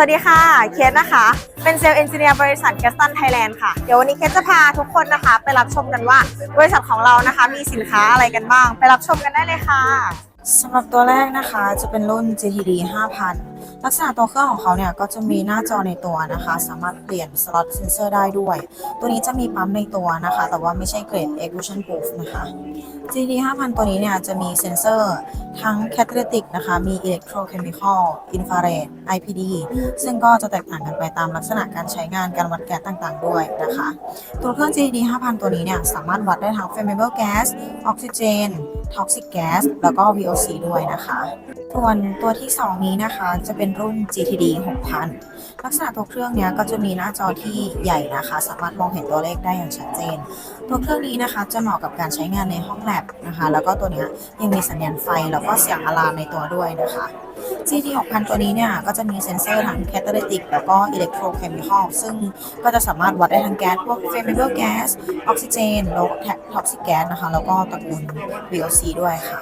วัสดีค่ะ เคสนะคะ เป็นเซลล์เอนจิเนียร์บริษัทแกสตันไทยแลนด์ค่ะ เดี๋ยววันนี้เคสจะพาทุกคนนะคะ ไปรับชมกันว่าบริษัทของเรานะคะ มีสินค้าอะไรกันบ้าง ไปรับชมกันได้เลยค่ะ สำหรับตัวแรกนะคะจะเป็นรุ่น GTD 5000 ลักษณะตัวเครื่องของเขาเนี่ยก็จะมีหน้าจอในตัวนะคะ สามารถเปลี่ยนสล็อตเซนเซอร์ได้ด้วย ตัวนี้จะมีปั๊มในตัวนะคะ แต่ว่าไม่ใช่เกรด Evolution Proof นะคะ GTD 5000 ตัวนี้เนี่ยจะมีเซนเซอร์ทั้ง Catalytic นะคะ มี Electrochemical Infrared IPD ซึ่งก็จะแตกต่างกันไปตามลักษณะการใช้งานการวัดแก๊สต่างๆ ด้วยนะคะ ตัวเครื่อง GTD 5000 ตัวนี้เนี่ยสามารถวัดได้ทั้ง Flammable Gas ออกซิเจน Toxic Gas แล้วก็ VOC ด้วยนะคะส่วนตัวที่ 2 นี้นะคะจะเป็นรุ่น GTD 6000 ลักษณะตัวเครื่องเนี้ยก็จะมีหน้าจอที่ใหญ่นะคะ สามารถมองเห็นตัวเลขได้อย่างชัดเจน ตัวเครื่องนี้นะคะจะเหมาะกับการใช้งานในห้องแลบนะคะ แล้วก็ตัวเนี้ยยังมีสัญญาณไฟแล้วก็เสียงอะลามในตัวด้วยนะคะ GT 6000 ตัวนี้เนี่ยก็จะมีเซ็นเซอร์ทั้งแคตาลิติกแล้วก็อิเล็กโทรเคมีคอลซึ่งก็จะสามารถวัดได้ทั้งแก๊สพวก Flammable Gas ออกซิเจนแล้ว Toxic Gas นะคะ แล้วก็ตระกูล VOC ด้วยค่ะ